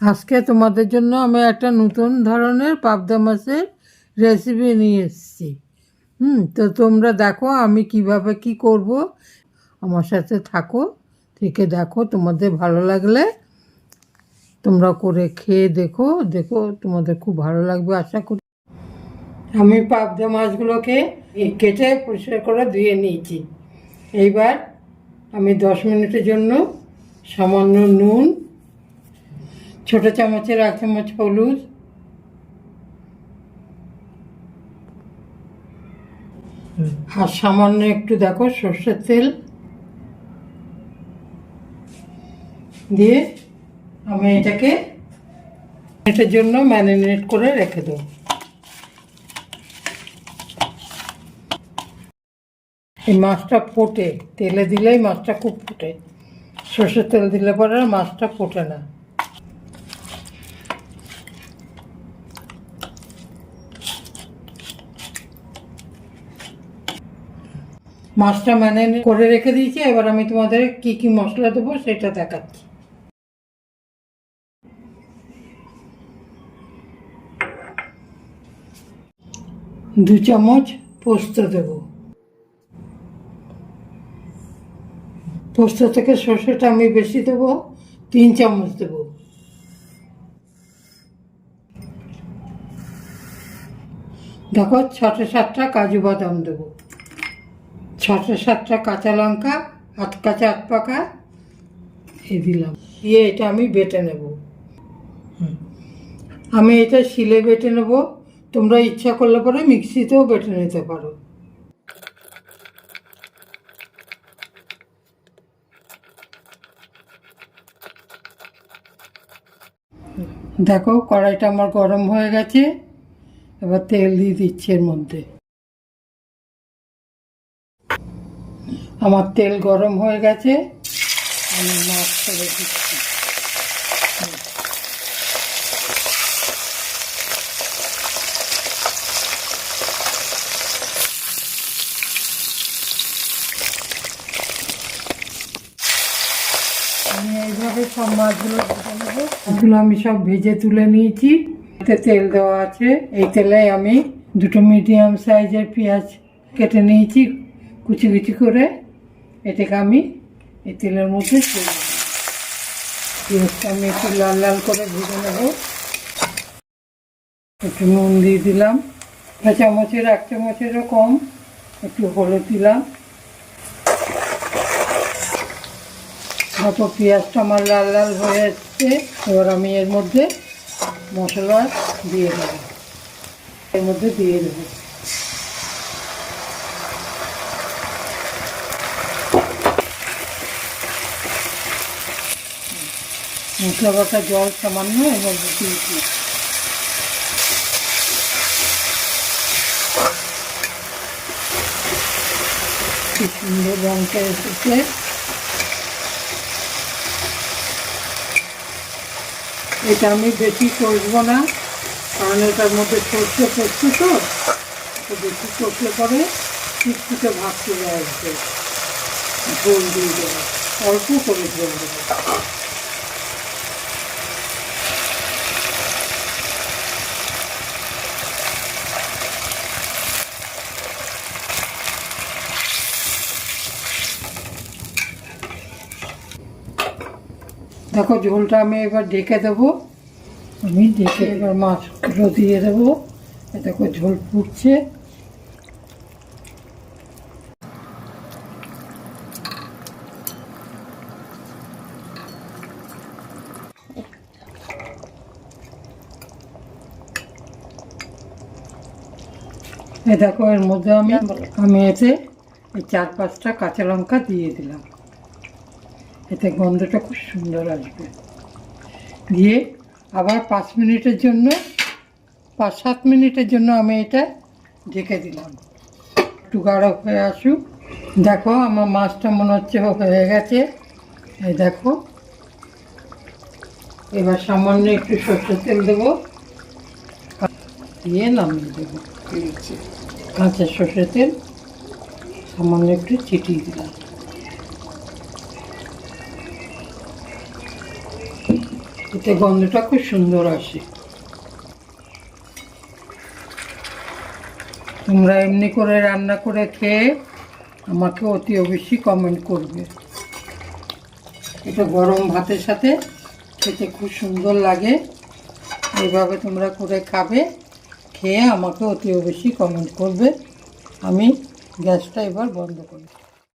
আজকে তোমাদের জন্য আমি একটা নতুন ধরনের পাবদা মাছের রেসিপি নিয়ে এসেছি। হুম, তো তোমরা দেখো আমি কীভাবে কি করব। আমার সাথে থাকো, থেকে দেখো তোমাদের ভালো লাগলে। তোমরা করে খেয়ে দেখো দেখো তোমাদের খুব ভালো লাগবে, আশা করি। আমি পাবদা মাছগুলোকে কেটে পরিষ্কার করে ধুয়ে নিয়েছি। এইবার আমি দশ মিনিটের জন্য সামান্য নুন ছোট চামচের এক চামচ হলুদ। আর সামান্য একটু দেখো সর্ষের তেল। দিয়ে আমি এটাকে এটার জন্য ম্যারিনেট করে রেখে দেবো। এই মাছটা ফোটে, তেলে দিলেই মাছটা খুব ফোটে। সর্ষের তেল দিলে পরে মাছটা ফোটে না। মাছটা মানে করে রেখে দিয়েছি, এবার আমি তোমাদের কি কি মশলা দেবো সেটা দেখাচ্ছি। দু চামচ পোস্ত দেবো। পোস্ত থেকে সর্ষেটা আমি বেশি দেবো, তিন চামচ দেবো। দেখো ছটা সাতটা কাজু বাদাম দেবো। ছটা সাতটা কাঁচা লঙ্কা, আট কাঁচা আট পাকা এ দিলাম। দিয়ে এটা আমি বেটে নেব। আমি এটা শিলে বেটে নেব। তোমরা ইচ্ছা করলে পরে মিক্সিতেও বেটে নিতে পারো। দেখো, কড়াইটা আমার গরম হয়ে গেছে। এবার তেল দিয়ে দিচ্ছি এর মধ্যে। আমার তেল গরম হয়ে গেছে। আমি মাছ ছেড়ে দিচ্ছি। আমি এইভাবে সব মাছগুলো ভেজে আমি সব ভেজে তুলে নিয়েছি। এতে তেল দেওয়া আছে। এই তেলে আমি দুটো মিডিয়াম সাইজের পেঁয়াজ কেটে নিয়েছি। কুচি কুচি করে। এটাকে আমি এই তেলের মধ্যে পেঁয়াজটা আমি একটু লাল লাল করে ভেজে নেব। একটু নুন দিয়ে দিলাম। এক চামচের, এক চামচেরও কম। একটু হলুদ দিলাম। যত পেঁয়াজটা আমার লাল লাল হয়ে যাচ্ছে এবার আমি এর মধ্যে মশলা দিয়ে দেবো। এর মধ্যে দিয়ে দেবো। মশলা বাটা জল সামান্য মধ্যে দিয়েছি। কি সুন্দর রঙটা এসেছে। এটা আমি বেশি কষবো না, কারণ এটার মধ্যে সর্ষে পড়ছে তো বেশি কষলে পরে চিটকুটে ভাগ চলে আসবে। ঝোল দিয়ে দেবো, অল্প করে ঝোল দেবো। দেখো ঝোলটা আমি এবার ঢেকে দেবো। আমি ঢেকে এবার মাছগুলো দিয়ে দেবো। দেখো ঝোল ফুটছে। এ দেখো এর মধ্যে আমি আমি এতে এই চার পাঁচটা কাঁচা লঙ্কা দিয়ে দিলাম। এতে গন্ধটা খুব সুন্দর আসবে। দিয়ে আবার পাঁচ মিনিটের জন্য পাঁচ সাত মিনিটের জন্য আমি এটা ঢেকে দিলাম। একটু গাঢ় হয়ে আসুক। দেখো আমার মাছটা মনে হচ্ছে হয়ে গেছে। এই দেখো। এবার সামান্য একটু সর্ষের তেল দেবো। দিয়ে নামিয়ে দেবো। কাঁচা সর্ষের তেল। সামান্য একটু ছিটিয়ে দিলাম। এতে গন্ধটা খুব সুন্দর আসে। তোমরা এমনি করে রান্না করে খেয়ে আমাকে অতি অবশ্যই কমেন্ট করবে। এটা গরম ভাতের সাথে খেতে খুব সুন্দর লাগে। এইভাবে তোমরা করে খাবে, খেয়ে আমাকে অতি অবশ্যই কমেন্ট করবে। আমি গ্যাসটা এবার বন্ধ করি